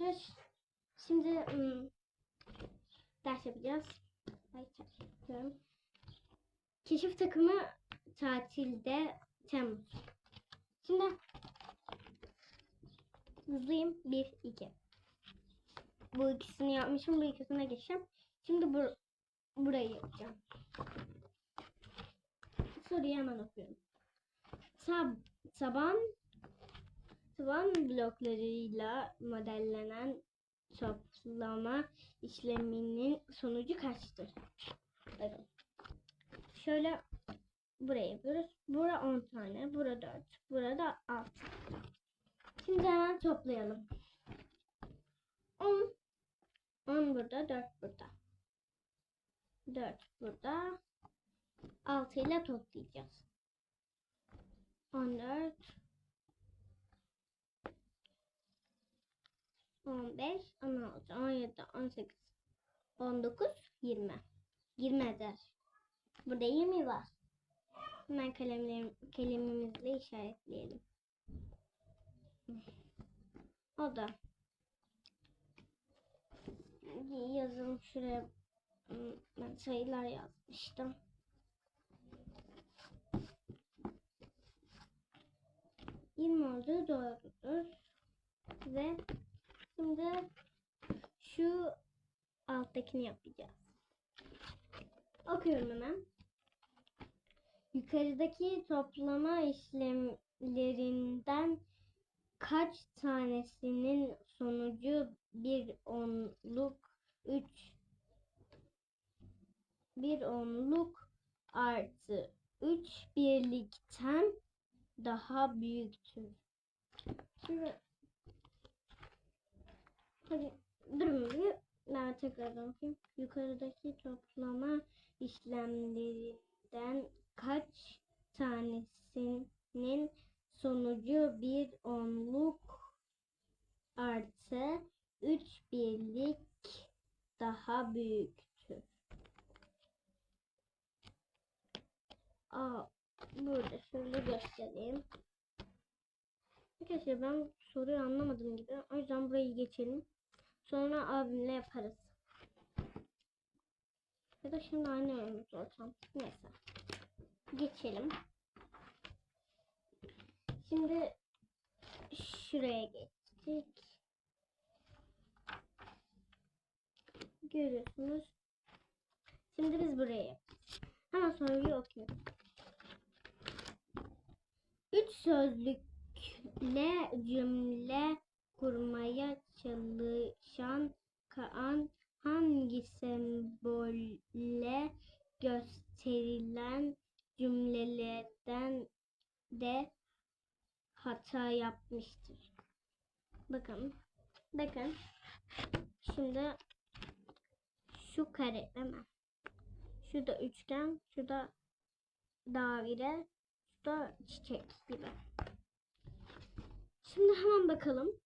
arkadaşlar. Şimdi ım, ders yapacağız. Ay. Keşif takımı tatilde Temmuz. Şimdi hızlıyım. 1, 2. Bu ikisini yapmışım. Bu ikisine geçeceğim. Şimdi bu, burayı yapacağım. Soruyu hemen okuyorum. Sab saban taban bloklarıyla modellenen toplama işleminin sonucu kaçtır? Bakın. Şöyle buraya yapıyoruz. Bura 10 tane, bura 4, burada 6. Şimdi hemen toplayalım. 10 10 burada, 4 burada. 4 burada. 6 ile toplayacağız. 14 15 16 17 18 19 20 20 eder. Burada 20 var. Hemen kalemlerim, kalemimizle işaretleyelim. O da yazalım şuraya ben sayılar yazmıştım. Yirmi olduğu doğrudur. Ve şimdi şu alttakini yapacağız. Okuyorum hemen. Yukarıdaki toplama işlemlerinden kaç tanesinin sonucu bir onluk, üç bir onluk artı 3 birlikten daha büyüktür. Şimdi hadi durun bir ben tekrar okuyayım. Yukarıdaki toplama işlemlerinden kaç tanesinin sonucu bir onluk artı 3 birlik daha büyüktür. Aa, burada şöyle göstereyim. Arkadaşlar ben soruyu anlamadım gibi. O yüzden burayı geçelim. Sonra abimle yaparız. Ya da şimdi annemle sorsam. Neyse. Geçelim. Şimdi şuraya geçtik. Görüyorsunuz. Şimdi biz buraya. Hemen soruyu okuyorum. Üç sözlükle cümle kurmaya çalışan Kaan hangi sembolle gösterilen cümlelerden de hata yapmıştır? Bakın. Bakın. Şimdi şu kare değil mi? Şurada üçgen, şurada daire, da çiçek gibi. Şimdi hemen bakalım.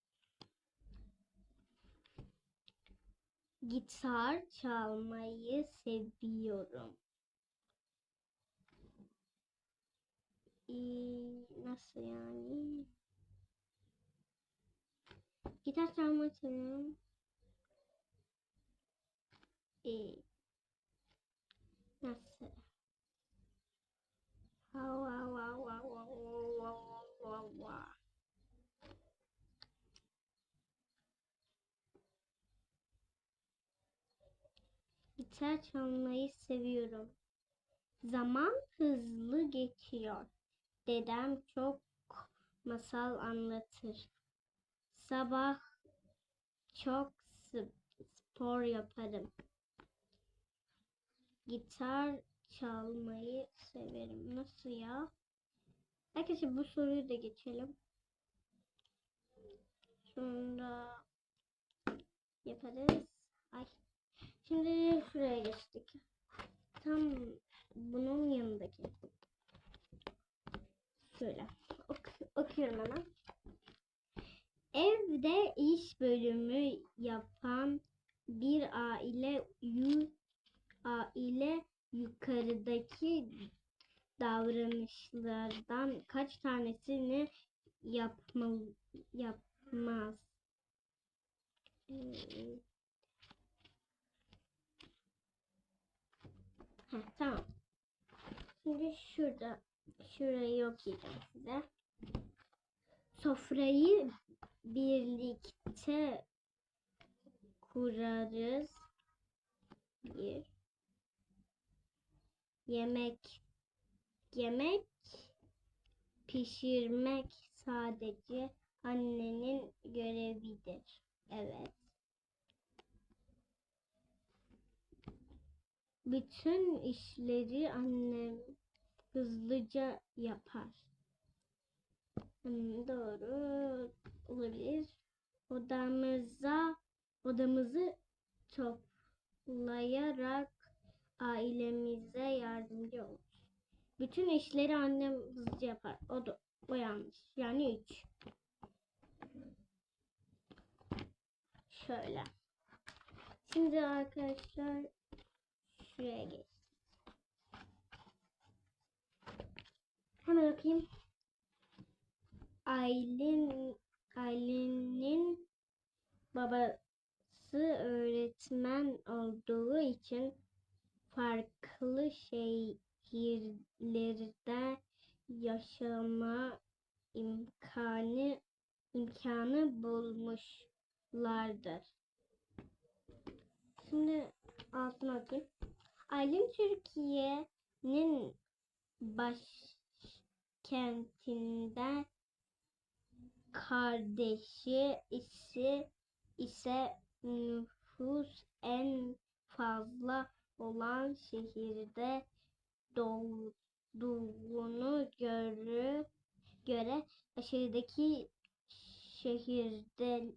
Gitar çalmayı seviyorum. Ee, nasıl yani? Gitar çalmayı seviyorum. Ee, nasıl? Wow, Gitar çalmayı seviyorum. Zaman hızlı geçiyor. Dedem çok masal anlatır. Sabah çok spor yaparım. Gitar çalmayı severim. Nasıl ya? Arkadaşlar bu soruyu da geçelim. Sonra yaparız. Ay. Şimdi şuraya geçtik. Tam bunun yanındaki. Şöyle. Ok okuyorum hemen. Evde iş bölümü yapan bir aile yu aile yukarıdaki davranışlardan kaç tanesini yapma, yapmaz? Heh, tamam. Şimdi şurada şurayı okuyacağım size. Sofrayı birlikte kurarız. Bir. Yemek yemek pişirmek sadece annenin görevidir. Evet. Bütün işleri annem hızlıca yapar. Hmm, doğru olabilir. Odamıza odamızı toplayarak ailemize yardımcı olur. Bütün işleri annem hızlıca yapar. O da o yanlış. Yani 3. Şöyle. Şimdi arkadaşlar şuraya geç. Hemen okuyayım. Aylin Aylin'in babası öğretmen olduğu için farklı şehirlerde yaşama imkanı imkanı bulmuşlardır. Şimdi altına okuyayım. Aylin Türkiye'nin başkentinde kardeşi ise ise nüfus en fazla olan şehirde doğduğunu görü, göre aşağıdaki şehirde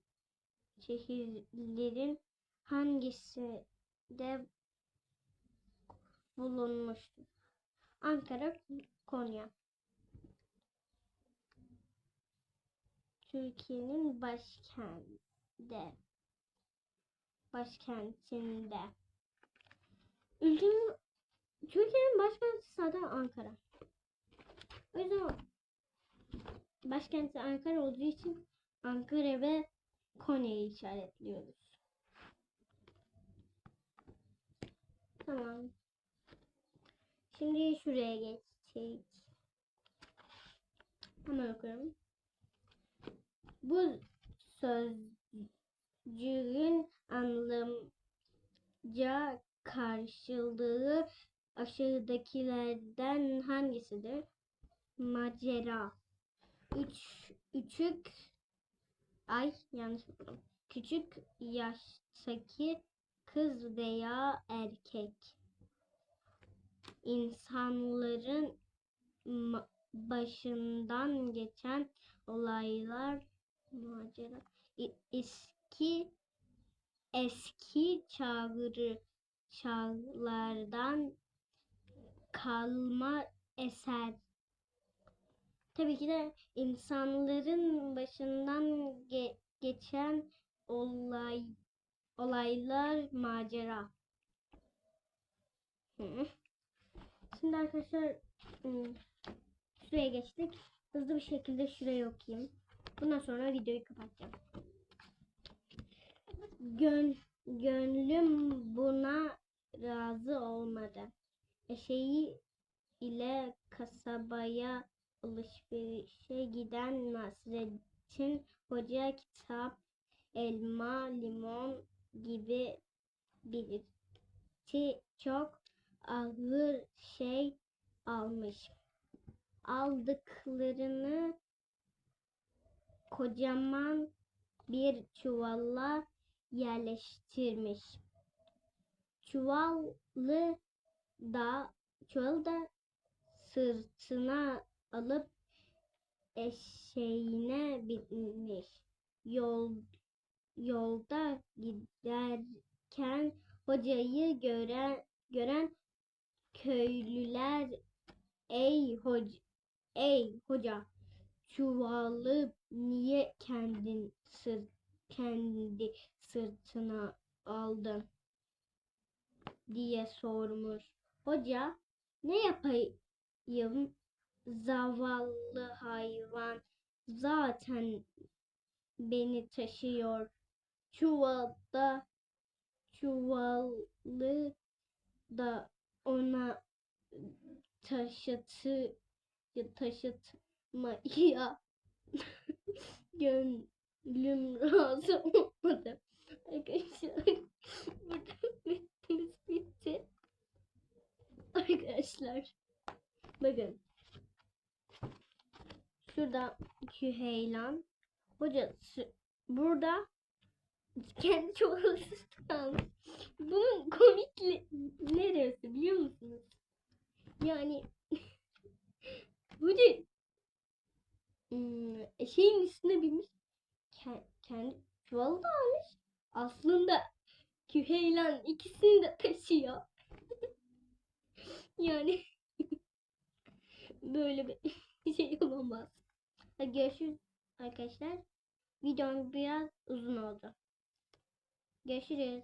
şehirlerin hangisi de bulunmuştur? Ankara, Konya. Türkiye'nin başkentinde. Başkentinde. Ülkenin Türkiye'nin başkenti zaten Ankara. O yüzden başkenti Ankara olduğu için Ankara ve Konya'yı işaretliyoruz. Tamam. Şimdi şuraya geçecek. Hemen okuyorum. Bu sözcüğün anlamca karşılığı aşağıdakilerden hangisidir? Macera. Üç, üçük ay yanlış. Küçük yaştaki kız veya erkek. İnsanların başından geçen olaylar macera eski eski çağrı çağlardan kalma eser. Tabii ki de insanların başından ge- geçen olay olaylar macera. Hı. Şimdi arkadaşlar ım, şuraya geçtik. Hızlı bir şekilde şurayı okuyayım. Bundan sonra videoyu kapatacağım. Gön, gönlüm buna razı olmadı. Eşeği ile kasabaya alışverişe giden Nasrettin Hoca kitap, elma, limon gibi birikti çok ağır şey almış. Aldıklarını kocaman bir çuvalla yerleştirmiş. Çuvalı da çuvalı da sırtına alıp eşeğine binmiş. Yol yolda giderken hocayı gören gören köylüler ey hoca ey hoca çuvalı niye kendin sırt kendi sırtına aldın? diye sormuş. Hoca ne yapayım? Zavallı hayvan zaten beni taşıyor. Çuvalda çuvalı da ona taşıtı taşıtmaya gönlüm razı olmadı. Arkadaşlar burada metnimiz bitti. Arkadaşlar bakın şurada Küheylan hoca s- burada kendi çuvalısız kalmış. Bunun komikli neresi biliyor musunuz? Yani hoca hmm, şeyin üstüne binmiş ke- kendi çuvalı da almış. Aslında Küheylan ikisini de taşıyor. yani böyle bir şey olamaz. Görüşürüz arkadaşlar. Videom biraz uzun oldu. Görüşürüz.